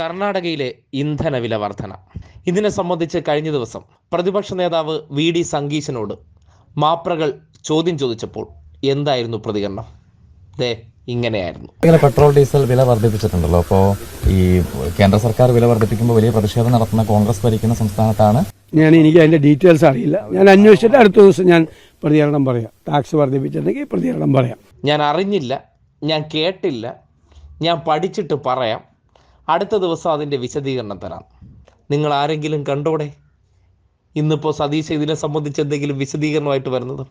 കർണാടകയിലെ ഇന്ധന വില വർധന. ഇതിനെ സംബന്ധിച്ച് കഴിഞ്ഞ ദിവസം പ്രതിപക്ഷ നേതാവ് വി ഡി സംഗീശനോട് മാപ്രകൾ ചോദ്യം ചോദിച്ചപ്പോൾ എന്തായിരുന്നു പ്രതികരണം? ദേ ഇങ്ങനെയായിരുന്നു. ഇങ്ങനെ പെട്രോൾ ഡീസൽ വില വർദ്ധിപ്പിച്ചിട്ടുണ്ടല്ലോ. അപ്പോൾ ഈ കേന്ദ്ര സർക്കാർ വില വർദ്ധിപ്പിക്കുമ്പോൾ വലിയ പ്രതിഷേധം നടത്തുന്ന കോൺഗ്രസ് ഭരിക്കുന്ന സംസ്ഥാനത്താണ്. ഞാൻ എനിക്ക് അതിന്റെ ഡീറ്റെയിൽസ് അറിയില്ല. ഞാൻ അന്വേഷിച്ചിട്ട് അടുത്ത ദിവസം ഞാൻ പ്രതികരണം പറയാം. ടാക്സ് വർദ്ധിപ്പിച്ചിട്ടുണ്ടെങ്കിൽ പ്രതികരണം പറയാം. ഞാൻ അറിഞ്ഞില്ല ഞാൻ കേട്ടില്ല ഞാൻ പഠിച്ചിട്ട് പറയാം. അടുത്ത ദിവസം അതിന്റെ വിശദീകരണം തരാം. നിങ്ങൾ ആരെങ്കിലും കണ്ടോടെ? ഇന്നിപ്പോൾ സതീശ് ഇതിനെ സംബന്ധിച്ച് എന്തെങ്കിലും വിശദീകരണമായിട്ട് വരുന്നത്?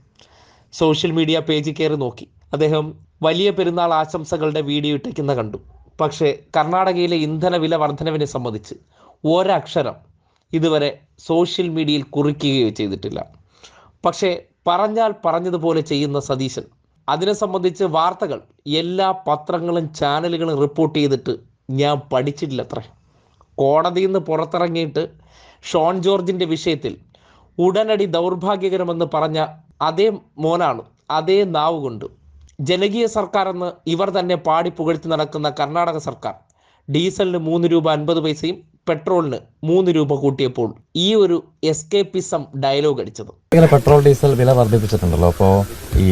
സോഷ്യൽ മീഡിയ പേജിൽ കയറി നോക്കി. അദ്ദേഹം വലിയ പെരുന്നാൾ ആശംസകളുടെ വീഡിയോ ഇട്ടേക്കുന്ന കണ്ടു. പക്ഷേ കർണാടകയിലെ ഇന്ധന വില വർധനവിനെ സംബന്ധിച്ച് ഒരക്ഷരം ഇതുവരെ സോഷ്യൽ മീഡിയയിൽ കുറിക്കുകയോ ചെയ്തിട്ടില്ല. പക്ഷേ പറഞ്ഞാൽ പറഞ്ഞതുപോലെ ചെയ്യുന്ന സതീശൻ. അതിനെ സംബന്ധിച്ച് വാർത്തകൾ എല്ലാ പത്രങ്ങളും ചാനലുകളും റിപ്പോർട്ട് ചെയ്തിട്ട് ഞാൻ പഠിച്ചിട്ടില്ല പഠിച്ചിട്ടില്ലത്രേ. കോടതിയിൽ നിന്ന് പുറത്തിറങ്ങിയിട്ട് ഷോൺ ജോർജിന്റെ വിഷയത്തിൽ ഉടനടി ദൗർഭാഗ്യകരമെന്ന് പറഞ്ഞ അതേ മോനാണ് അതേ നാവ് കൊണ്ട് ജനകീയ സർക്കാർ എന്ന് ഇവർ തന്നെ പാടി പുകഴ്ത്തി നടക്കുന്ന കർണാടക സർക്കാർ ഡീസലിന് മൂന്ന് രൂപ അൻപത് പൈസയും പെട്രോളിന് മൂന്ന് രൂപ കൂട്ടിയപ്പോൾ ഈ ഒരു എസ്കേപ്പിസം ഡയലോഗ് അടിച്ചത്. ഇങ്ങനെ പെട്രോൾ ഡീസൽ വില വർദ്ധിപ്പിച്ചിട്ടുണ്ടല്ലോ. അപ്പോൾ ഈ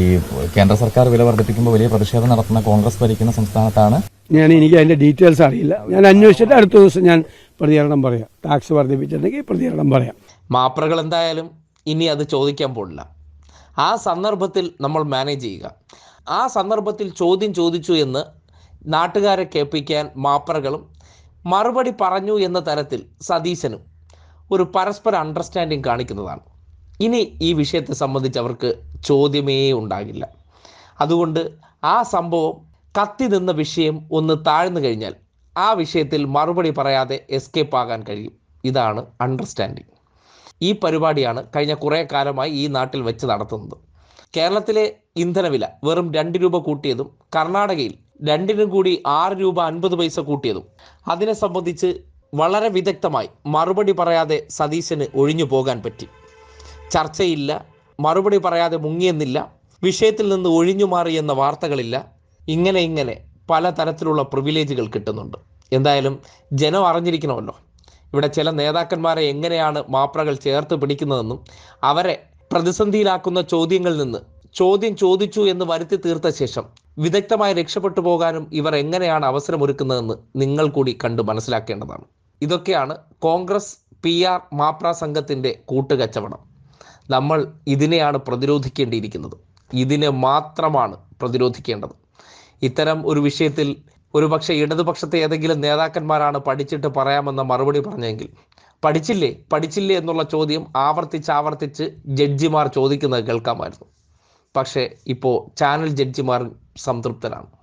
കേന്ദ്ര സർക്കാർ വില വർദ്ധിപ്പിക്കുമ്പോൾ വലിയ പ്രതിഷേധം നടത്തുന്ന കോൺഗ്രസ് ഭരിക്കുന്ന സംസ്ഥാനത്താണ് ഞാൻ എനിക്ക് അതിന്റെ ഡീറ്റെയിൽസ് അറിയില്ല. ഞാൻ അന്വേഷിച്ചിട്ട് അടുത്ത ദിവസം ഞാൻ പ്രതികരണം പറയാം. ടാക്സ് വർദ്ധിപ്പിച്ചിട്ടുണ്ടെങ്കിൽ പ്രതികരണം പറയാം. മാപ്രകൾ എന്തായാലും ഇനി അത് ചോദിക്കാൻ പോടില്ല ആ സന്ദർഭത്തിൽ നമ്മൾ മാനേജ് ചെയ്യുക. ആ സന്ദർഭത്തിൽ ചോദ്യം ചോദിച്ചു എന്ന് നാട്ടുകാരെ കേൾപ്പിക്കാൻ മാപ്രകളും മറുപടി പറഞ്ഞു എന്ന തരത്തിൽ സതീശനും ഒരു പരസ്പര അണ്ടർസ്റ്റാൻഡിങ് കാണിക്കുന്നതാണ്. ഇനി ഈ വിഷയത്തെ സംബന്ധിച്ച് അവർക്ക് ചോദ്യമേ ഉണ്ടാകില്ല. അതുകൊണ്ട് ആ സംഭവം കത്തി നിന്ന വിഷയം ഒന്ന് താഴ്ന്നു കഴിഞ്ഞാൽ ആ വിഷയത്തിൽ മറുപടി പറയാതെ എസ്കേപ്പ് ആകാൻ കഴിയും. ഇതാണ് അണ്ടർസ്റ്റാൻഡിങ് ഈ പരിപാടിയാണ് കഴിഞ്ഞ കുറേ കാലമായി ഈ നാട്ടിൽ വെച്ച് നടത്തുന്നത്. കേരളത്തിലെ ഇന്ധനവില വെറും രണ്ട് രൂപ കൂട്ടിയതും കർണാടകയിൽ രണ്ടിനും കൂടി ആറ് രൂപ അൻപത് പൈസ കൂട്ടിയതും അതിനെ സംബന്ധിച്ച് വളരെ വിദഗ്ധമായി മറുപടി പറയാതെ സതീശന് ഒഴിഞ്ഞു പോകാൻ പറ്റി. ചർച്ചയില്ല മറുപടി പറയാതെ മുങ്ങിയെന്നില്ല വിഷയത്തിൽ നിന്ന് ഒഴിഞ്ഞു മാറിയെന്ന വാർത്തകളില്ല ഇങ്ങനെ ഇങ്ങനെ പല തരത്തിലുള്ള പ്രിവിലേജുകൾ കിട്ടുന്നുണ്ട്. എന്തായാലും ജനം അറിഞ്ഞിരിക്കണമല്ലോ. ഇവിടെ ചില നേതാക്കന്മാരെ എങ്ങനെയാണ് മാപ്രകൾ ചേർത്ത് പിടിക്കുന്നതെന്നും അവരെ പ്രതിസന്ധിയിലാക്കുന്ന ചോദ്യങ്ങളിൽ നിന്ന് ചോദ്യം ചോദിച്ചു എന്ന് വരുത്തി തീർത്ത ശേഷം വിദഗ്ധമായി രക്ഷപ്പെട്ടു പോകാനും ഇവർ എങ്ങനെയാണ് അവസരമൊരുക്കുന്നതെന്ന് നിങ്ങൾ കൂടി കണ്ടു മനസ്സിലാക്കേണ്ടതാണ്. ഇതൊക്കെയാണ് കോൺഗ്രസ് പി ആർ മാപ്ര സംഘത്തിന്റെ കൂട്ടുകച്ചവടം. നമ്മൾ ഇതിനെയാണ് പ്രതിരോധിക്കേണ്ടിയിരിക്കുന്നത്. ഇതിനെ മാത്രമാണ് പ്രതിരോധിക്കേണ്ടത്. ഇത്തരം ഒരു വിഷയത്തിൽ ഒരുപക്ഷെ ഇടതുപക്ഷത്തെ ഏതെങ്കിലും നേതാക്കന്മാരാണ് പഠിച്ചിട്ട് പറയാമെന്ന മറുപടി പറഞ്ഞെങ്കിൽ. പഠിച്ചില്ലേ? പഠിച്ചില്ലേ എന്നുള്ള ചോദ്യം ആവർത്തിച്ച് ആവർത്തിച്ച് ജഡ്ജിമാർ ചോദിക്കുന്നത് കേൾക്കാമായിരുന്നു. പക്ഷേ ഇപ്പോൾ ചാനൽ ജഡ്ജിമാർ സംതൃപ്തരാണ്.